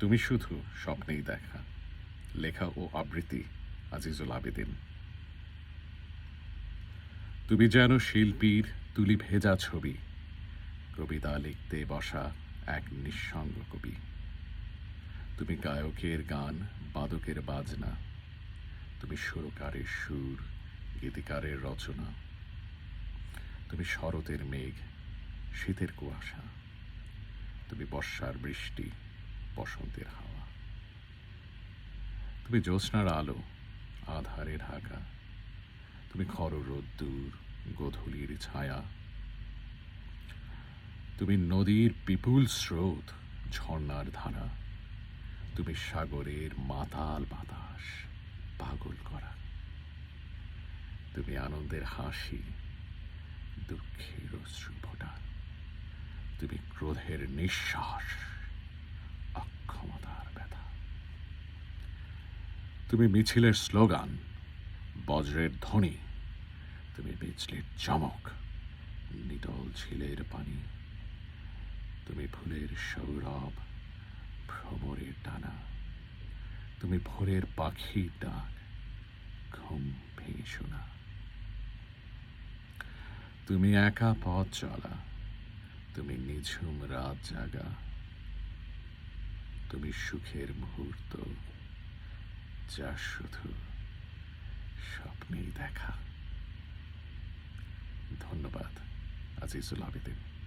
তুমি শুধু স্বপ্নেই দেখা। লেখা ও আবৃত্তি আজিজুল আবেদিন। তুমি যেন শিল্পীর তুলি ভেজা ছবি। কবিতা লিখতে বসা এক নিঃসঙ্গ কবি। তুমি গায়কের গান, বাদকের বাজনা। তুমি সুরকারের সুর, গীতিকারের রচনা। তুমি শরতের মেঘ, শীতের কুয়াশা। তুমি বর্ষার বৃষ্টি। বসন্তের হাওয়া। তুমি জ্যোৎস্নার আলো আধারে ঢাকা তুমি খর রোদ্দুর, গোধূলির ছায়া। তুমি নদীর বিপুল স্রোত, ঝর্ণার ধারা। তুমি সাগরের মাতাল বাতাস, পাগল করা। তুমি আনন্দের হাসি, দুঃখের অশ্রু ফোটা। তুমি ক্রোধের নিঃশ্বাস। অক্ষমতার ব্যথা। তুমি মিছিলের স্লোগান, বজ্রের ধ্বনি, তুমি বিজলির চমক, নিটল ঝিলের পানি, তুমি ফুলের সৌরভ, ভ্রমরের টানা তুমি ভোরের পাখির ডাক, ঘুম ভেঙে শোনা। তুমি একা পথ চলা, তুমি নিঝুম রাত জাগা তুমি সুখের মুহূর্ত যা শুধু স্বপ্নেই দেখা। ধন্যবাদ আজিজুল আবেদিন।